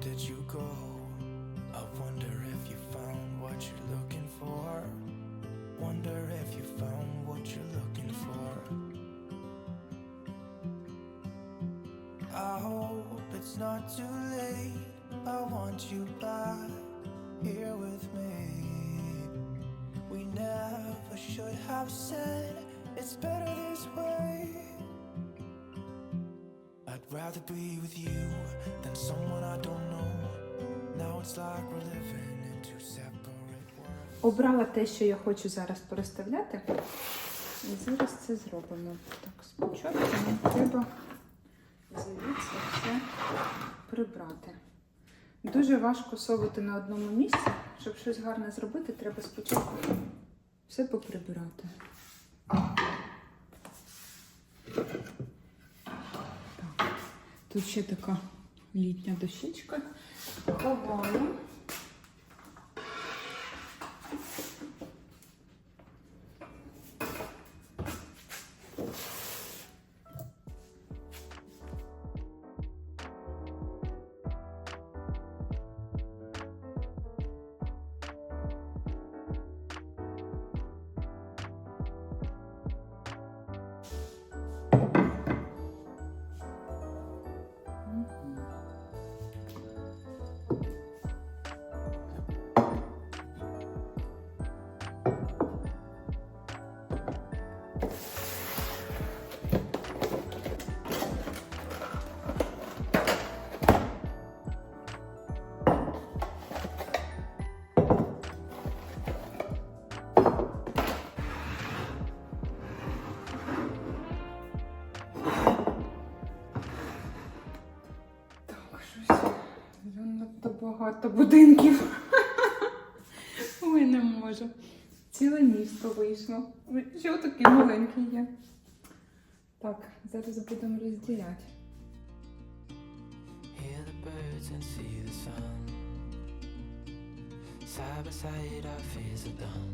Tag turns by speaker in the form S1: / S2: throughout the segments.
S1: did you go? I wonder if you found what you're looking for. Wonder if you found what you're looking for. I hope it's not too late. I want you back here with me. We never should have said it's better this way. Rather be with you than someone I don't know. Now it's like we're living in two separate worlds.
S2: Обрала те, що я хочу зараз переставляти. І зараз це зробимо. Так, спочатку нам треба звідси все прибрати. Дуже важко совати на одному місці. Щоб щось гарне зробити, треба спочатку все поприбирати. Тут ще така літня дощечка. Ховаю. Багато будинків. Ой, не можу. Ціле місто вийшло. Що таке маленьке є? Так, зараз будемо розділяти.
S1: Hear the birds and see the sun. Side by side, our fears are done.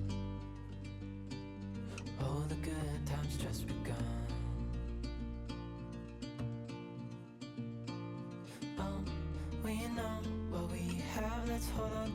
S1: Oh, the good times just begun.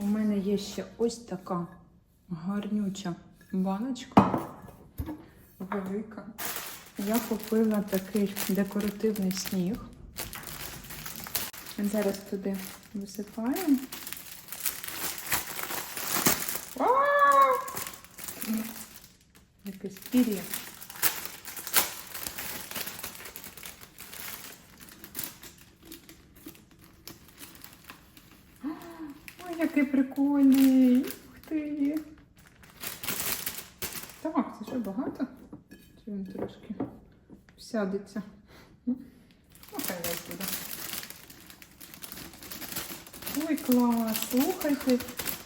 S2: У мене є ще ось така гарнюча баночка. Велика. Я купила такий декоративний сніг. Зараз туди висипаємо. Якесь пір'я. Який прикольний. Ух ти. Так, це що багато? Чи він трошки сядеться? Ну, хай весь буде. Ой, клас, слухайте.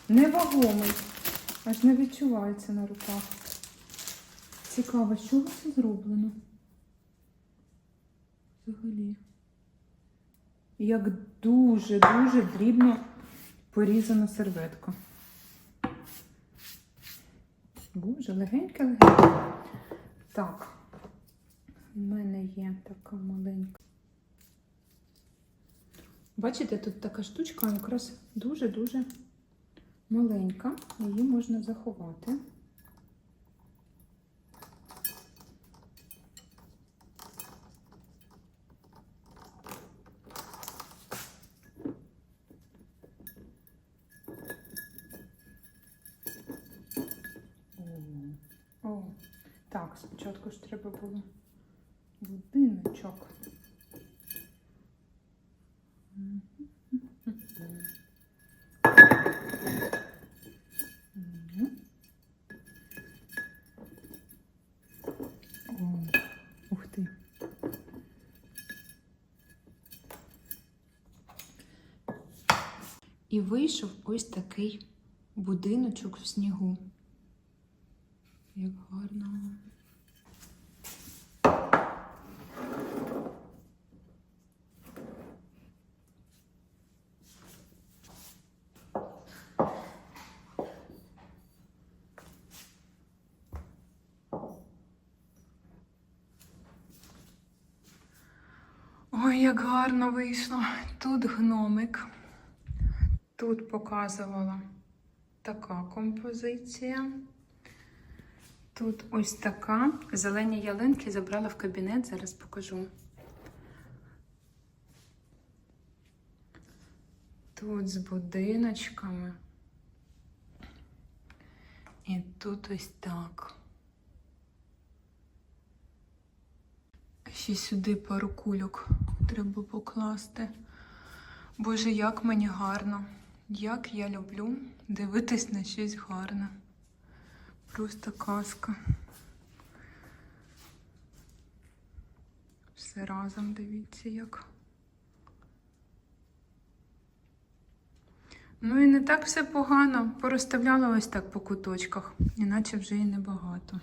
S2: Невагомий. Аж не відчувається на руках. Цікаво, з чого це зроблено? Взагалі. Як дуже-дуже дрібно порізана серветка. Боже, легенька легенька. Так, в мене є така маленька. Бачите, тут така штучка якраз дуже-дуже маленька. Її можна заховати. О, так, спочатку ж треба було будиночок. Мгм. І вийшов ось такий будиночок в снігу. Як гарно. Ой, як гарно вийшло. Тут гномик. Тут показувала така композиція. Тут ось така. Зелені ялинки забрала в кабінет, зараз покажу. Тут з будиночками. І тут ось так. Ще сюди пару кульок треба покласти. Боже, як мені гарно. Як я люблю дивитись на щось гарне. Просто казка. Все разом дивіться як. Ну і не так все погано. Порозставляла ось так по куточках, іначе вже і небагато.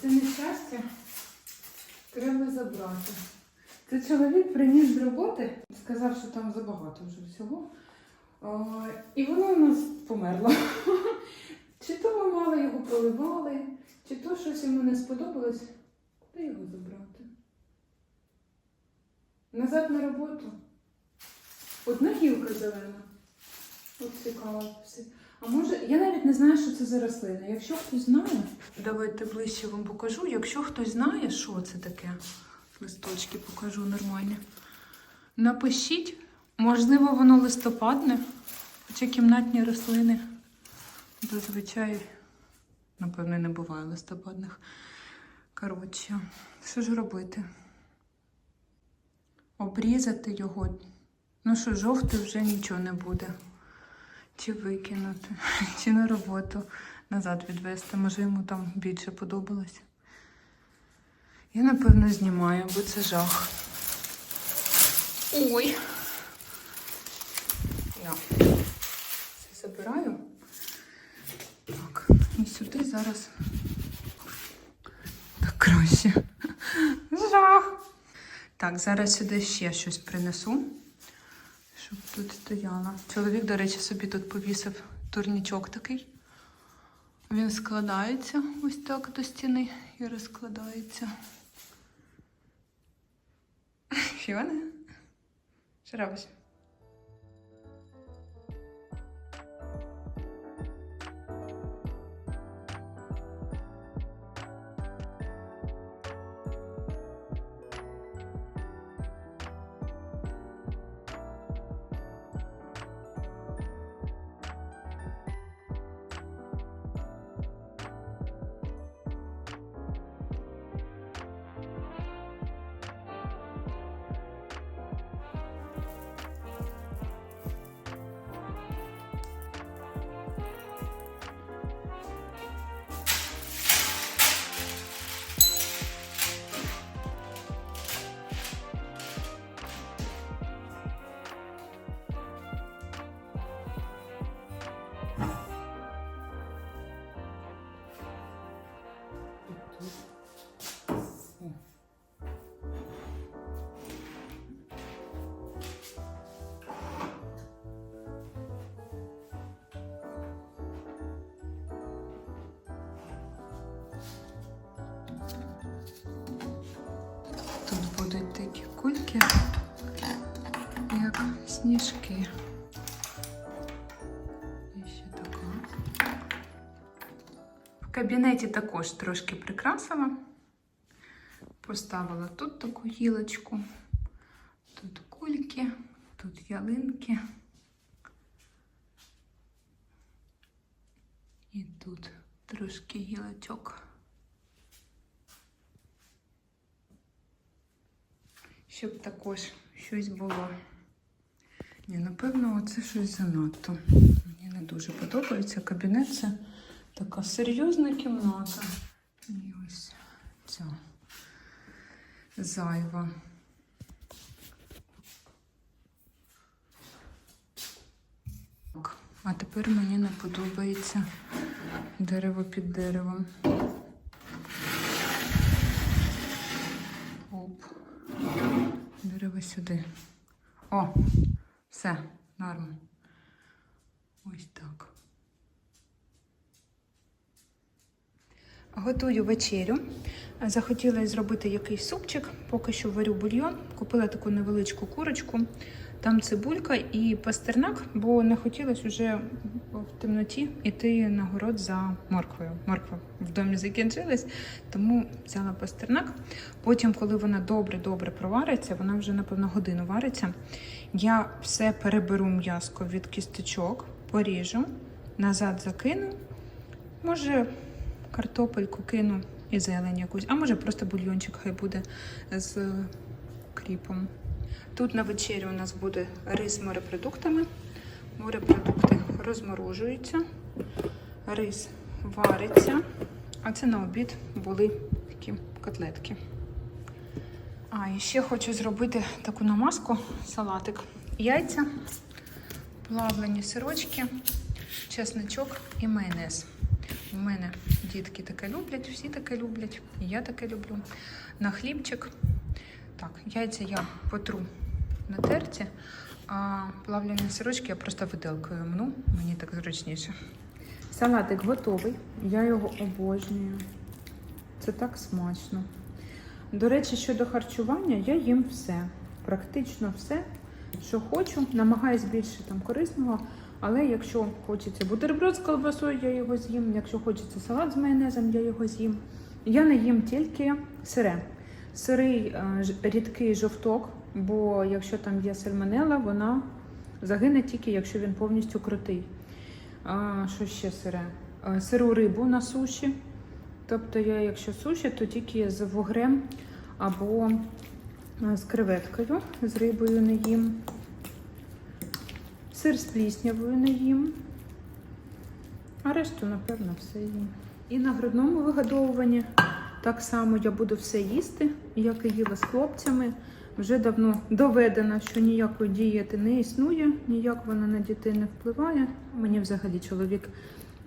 S2: Це нещастя треба забрати. Це чоловік приніс з роботи, сказав, що там забагато вже всього. О, і воно у нас померло. Чи то ми мало його поливали, чи то щось йому не сподобалось, де його забрати. Назад на роботу. Одна гілка зелена. От цікаво. все. А може, я навіть не знаю, що це за рослина. Якщо хтось знає, давайте ближче вам покажу. Якщо хтось знає, що це таке, листочки покажу нормально. Напишіть, можливо, воно листопадне, хоча кімнатні рослини зазвичай, напевно, не буває листопадних. Коротше, що ж робити? Обрізати його. Ну що, жовтий вже нічого не буде. Чи викинути, чи на роботу назад відвести. Може йому там більше подобалось. Я, напевно, знімаю, бо це жах. Ой. Я це забираю. Так, і сюди зараз. Так краще. Жах. Так, зараз сюди ще щось принесу щоб тут стояла. Чоловік, до речі, собі тут повісив турнічок такий. Він складається ось так до стіни і розкладається. Фіона? Що робиш? Кульки, як сніжки. І ще така. В кабінеті також трошки прикрасила. Поставила тут таку гілочку, тут кульки, тут ялинки. І тут трошки гілочок. Щоб також щось було. Ні, напевно, це щось занадто. Мені не дуже подобається. Кабінет це така серйозна кімната. І ось ця зайва. А тепер мені не подобається дерево під деревом. Дерево сюди. О, все, норм. Ось так. Готую вечерю. Захотіла зробити якийсь супчик, поки що варю бульйон. Купила таку невеличку курочку, там цибулька і пастернак, бо не хотілося вже в темноті йти на город за морквою. Морква в домі закінчилась, тому взяла пастернак. Потім, коли вона добре-добре провариться, вона вже, напевно, годину вариться. Я все переберу м'язко від кісточок, поріжу, назад закину. Може, картопельку кину і зелень якусь, а може просто бульйончик хай буде з кріпом. Тут на вечері у нас буде рис з морепродуктами. Морепродукти розморожуються, рис вариться, а це на обід були такі котлетки. А, і ще хочу зробити таку намазку, салатик. Яйця, плавлені сирочки, чесничок і майонез. У мене дітки таке люблять, всі таке люблять, і я таке люблю. На хлібчик. Так, яйця я потру на терці, а плавлені сирочки я просто виделкою мну, мені так зручніше. Салатик готовий, я його обожнюю. Це так смачно. До речі, щодо харчування, я їм все. Практично все, що хочу. Намагаюсь більше там корисного. Але якщо хочеться бутерброд з колбасою, я його з'їм. Якщо хочеться салат з майонезом, я його з'їм. Я не їм тільки сире. Сирий е, рідкий жовток, бо якщо там є сальмонела, вона загине тільки, якщо він повністю крутий. А, що ще сире? Е, Сиру рибу на суші. Тобто я, якщо суші, то тільки з вугрем або е, з креветкою, з рибою не їм. Сир з пліснявою не їм. А решту, напевно, все їм. І на грудному вигодовуванні так само я буду все їсти, як і їла з хлопцями. Вже давно доведено, що ніякої дієти не існує, ніяк вона на дітей не впливає. Мені взагалі чоловік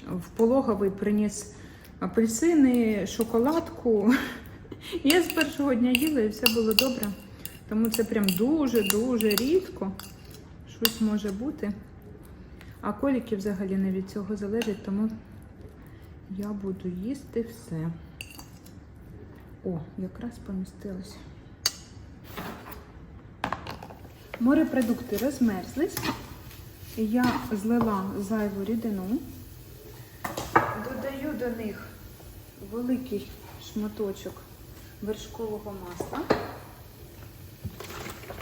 S2: в пологовий приніс апельсини, шоколадку. Я з першого дня їла і все було добре. Тому це прям дуже-дуже рідко щось може бути. А коліки взагалі не від цього залежать, тому я буду їсти все. О, якраз помістилось. Морепродукти розмерзлись. Я злила зайву рідину. Додаю до них великий шматочок вершкового масла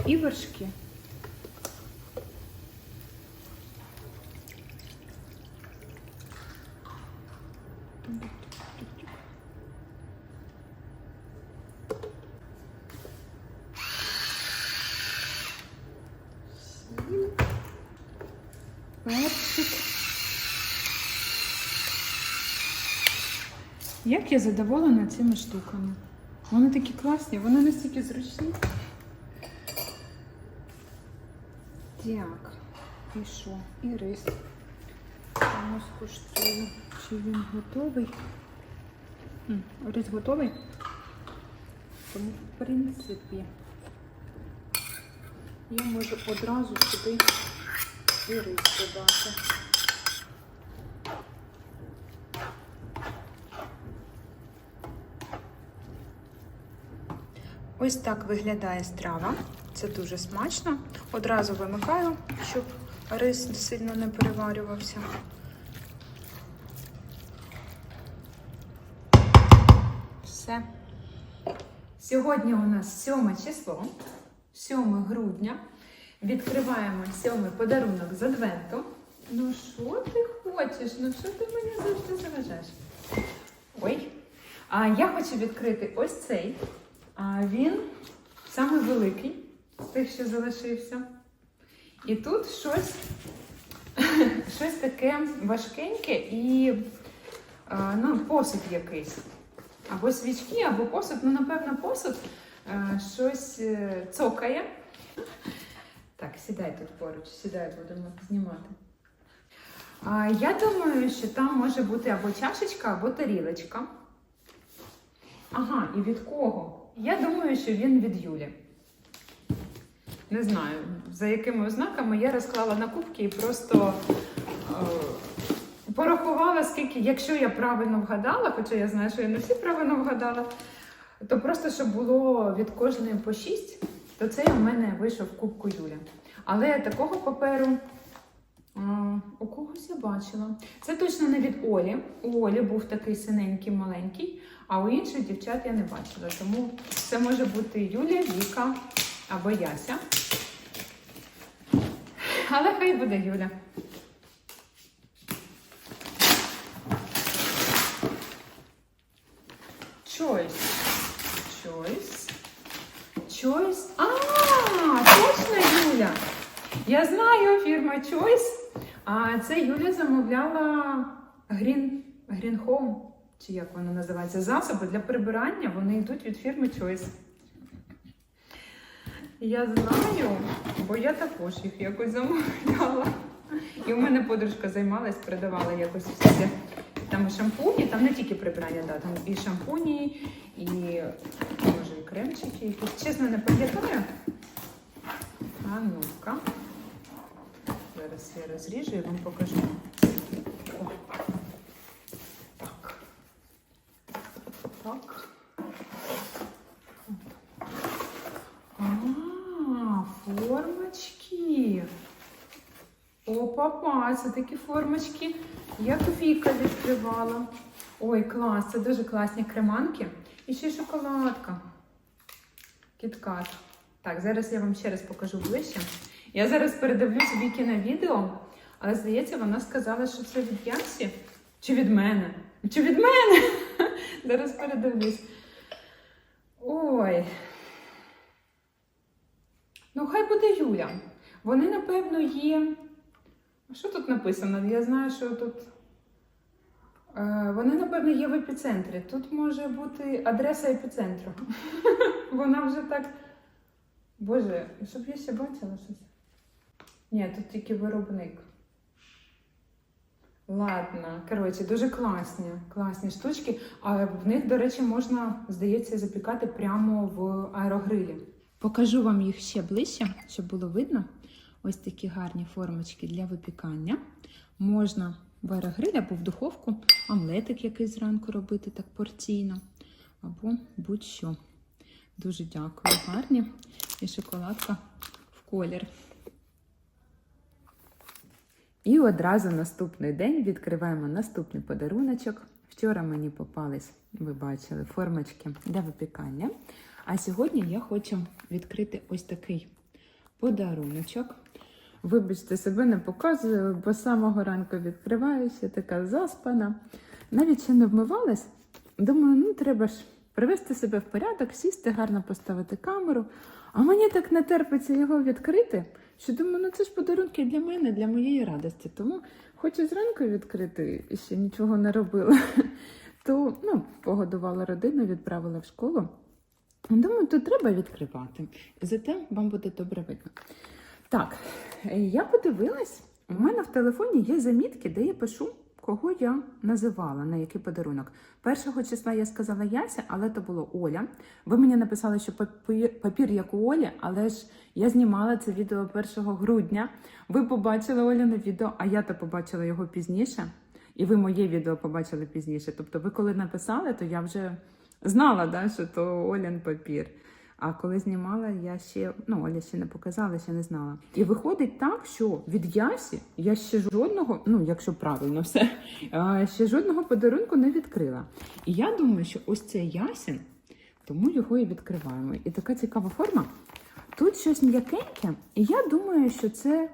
S2: і вершки. Як я задоволена цими штуками. Вони такі класні, вони настільки зручні. Так, і що? І рис. Тому скуштую, чи він готовий. М, Рис готовий. Тому, в принципі, я можу одразу сюди і рис додати. Ось так виглядає страва. Це дуже смачно. Одразу вимикаю, щоб рис сильно не переварювався. Все. Сьогодні у нас 7 число, 7 грудня. Відкриваємо сьомий подарунок з адвенту. Ну що ти хочеш? Ну що ти мені завжди заважаєш? Ой. А я хочу відкрити ось цей. А він саме великий з тих, що залишився. І тут щось, щось таке важкеньке і ну, посуд якийсь. Або свічки, або посуд. Ну, напевно, посуд щось е, цокає. Так, сідай тут поруч, сідай, будемо знімати. Я думаю, що там може бути або чашечка, або тарілочка. Ага, і від кого? Я думаю, що він від Юлі. Не знаю, за якими ознаками я розклала на кубки і просто е, порахувала, скільки, якщо я правильно вгадала, хоча я знаю, що я не всі правильно вгадала, то просто щоб було від кожної по 6, то це у мене вийшов кубку Юля. Але такого паперу у когось я бачила. Це точно не від Олі. У Олі був такий синенький, маленький, а у інших дівчат я не бачила. Тому це може бути Юля, Віка або Яся. Але хай буде Юля. Choice. Choice. Choice. А, точно Юля. Я знаю фірма Choice. А це Юля замовляла Green, Green Home, чи як воно називається, засоби для прибирання. Вони йдуть від фірми Choice. Я знаю, бо я також їх якось замовляла. І у мене подружка займалась, продавала якось всі. Там шампуні, там не тільки прибирання, да, там і шампуні, і може і кремчики якісь. Чесно, не пам'ятаю. А ну-ка. Зараз я розріжу і вам покажу. Так. Так. А, формочки. О, папа, це такі формочки, як Віка відкривала. Ой, клас, це дуже класні креманки. І ще шоколадка. Кіткат. Так, зараз я вам ще раз покажу ближче. Я зараз передивлюсь Віки на відео, але здається, вона сказала, що це від Ясі. Чи від мене? Чи від мене? Зараз передивлюсь. Ой. Ну, хай буде Юля. Вони, напевно, є. Що тут написано? Я знаю, що тут. Е, вони, напевно, є в епіцентрі. Тут може бути адреса епіцентру. Вона вже так. Боже, щоб я ще бачила щось. Ні, тут тільки виробник. Ладно, коротше, дуже класні, класні штучки. А в них, до речі, можна, здається, запікати прямо в аерогрилі. Покажу вам їх ще ближче, щоб було видно. Ось такі гарні формочки для випікання. Можна в аерогриль або в духовку омлетик якийсь зранку робити так порційно, або будь-що. Дуже дякую, гарні. І шоколадка в колір. І одразу наступний день відкриваємо наступний подаруночок. Вчора мені попались, ви бачили, формочки для випікання. А сьогодні я хочу відкрити ось такий подаруночок. Вибачте, себе не показую, бо самого ранку відкриваюся, така заспана. Навіть ще не вмивалась. Думаю, ну треба ж привести себе в порядок, сісти, гарно поставити камеру. А мені так не терпиться його відкрити, що думаю, ну це ж подарунки для мене, для моєї радості. Тому хочу зранку відкрити і ще нічого не робила. То ну, погодувала родину, відправила в школу. Думаю, то треба відкривати. Зате вам буде добре видно. Так, я подивилась, у мене в телефоні є замітки, де я пишу, кого я називала, на який подарунок. Першого числа я сказала Яся, але то було Оля. Ви мені написали, що папір, як у Олі, але ж я знімала це відео 1 грудня. Ви побачили Оляне відео, а я то побачила його пізніше. І ви моє відео побачили пізніше. Тобто, ви коли написали, то я вже знала, да, що то Олян папір. А коли знімала, я ще ну Оля ще не показала, ще не знала. І виходить так, що від Ясі я ще жодного, ну якщо правильно все, ще жодного подарунку не відкрила. І я думаю, що ось це Ясін, тому його і відкриваємо. І така цікава форма. Тут щось м'якеньке, і я думаю, що це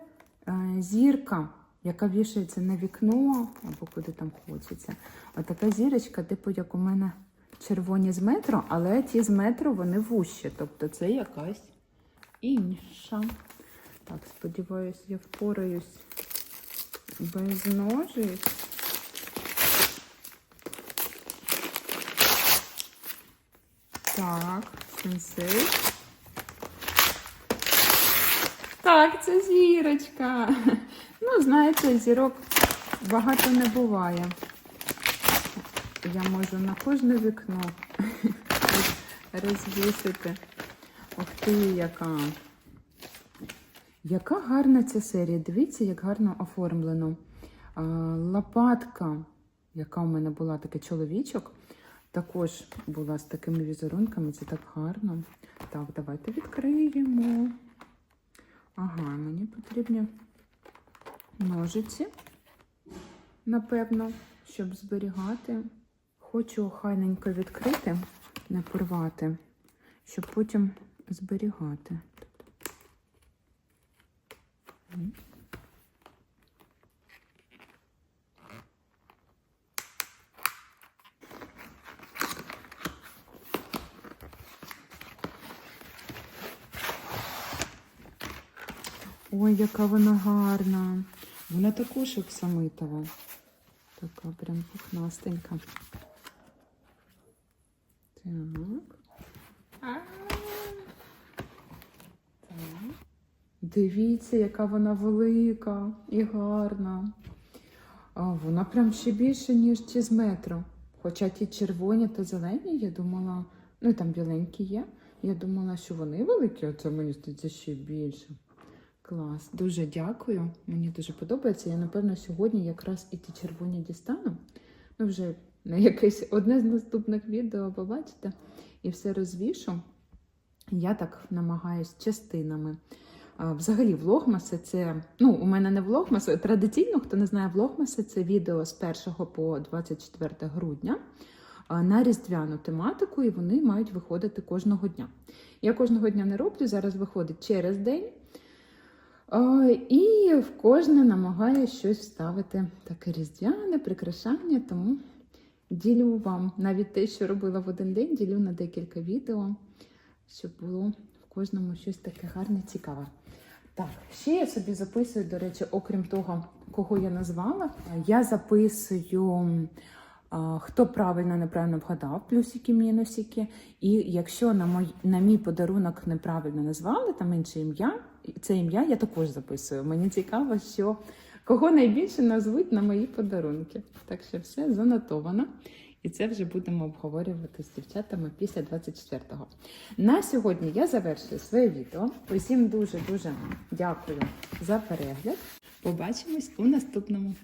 S2: е, зірка яка вішається на вікно або куди там хочеться. Отака зірочка, типу, як у мене червоні з метро, але ті з метро вони вущі. Тобто це якась інша. Так, сподіваюсь, я впораюсь без ножиць. Так, сенсей. Так, це зірочка. Ну, знаєте, зірок багато не буває. Я можу на кожне вікно розвісити. Ух ти, яка. Яка гарна ця серія. Дивіться, як гарно оформлено. Лопатка, яка у мене була такий чоловічок, також була з такими візерунками. Це так гарно. Так, давайте відкриємо. Ага, мені потрібні ножиці, напевно, щоб зберігати. Хочу хайненько відкрити, не порвати, щоб потім зберігати. Ой, яка вона гарна. Вона також оксамитова. Така прям пухнастенька. Дивіться, яка вона велика і гарна. А, вона прям ще більше, ніж ті з метро. Хоча ті червоні та зелені, я думала, ну і там біленькі є. Я думала, що вони великі, а це мені здається ще більше. Клас, дуже дякую. Мені дуже подобається. Я, напевно, сьогодні якраз і ті червоні дістану. Ну, вже на якесь одне з наступних відео побачите. І все розвішу. Я так намагаюсь частинами. Взагалі, влогмаси це. Ну, у мене не влогмаси. Традиційно, хто не знає влогмаси, це відео з 1 по 24 грудня на різдвяну тематику, і вони мають виходити кожного дня. Я кожного дня не роблю, зараз виходить через день. І в кожне намагаю щось вставити таке різдвяне, прикрашання, тому ділю вам навіть те, що робила в один день, ділю на декілька відео, щоб було в кожному щось таке гарне, цікаве. Так, ще я собі записую, до речі, окрім того, кого я назвала, я записую, хто правильно неправильно вгадав, плюсики, мінусики. І якщо на, мой, на мій подарунок неправильно назвали, там інше ім'я, це ім'я я також записую. Мені цікаво, що кого найбільше назвуть на мої подарунки. Так що все занотовано. І це вже будемо обговорювати з дівчатами після 24-го. На сьогодні я завершую своє відео. Усім дуже-дуже дякую за перегляд. Побачимось у наступному.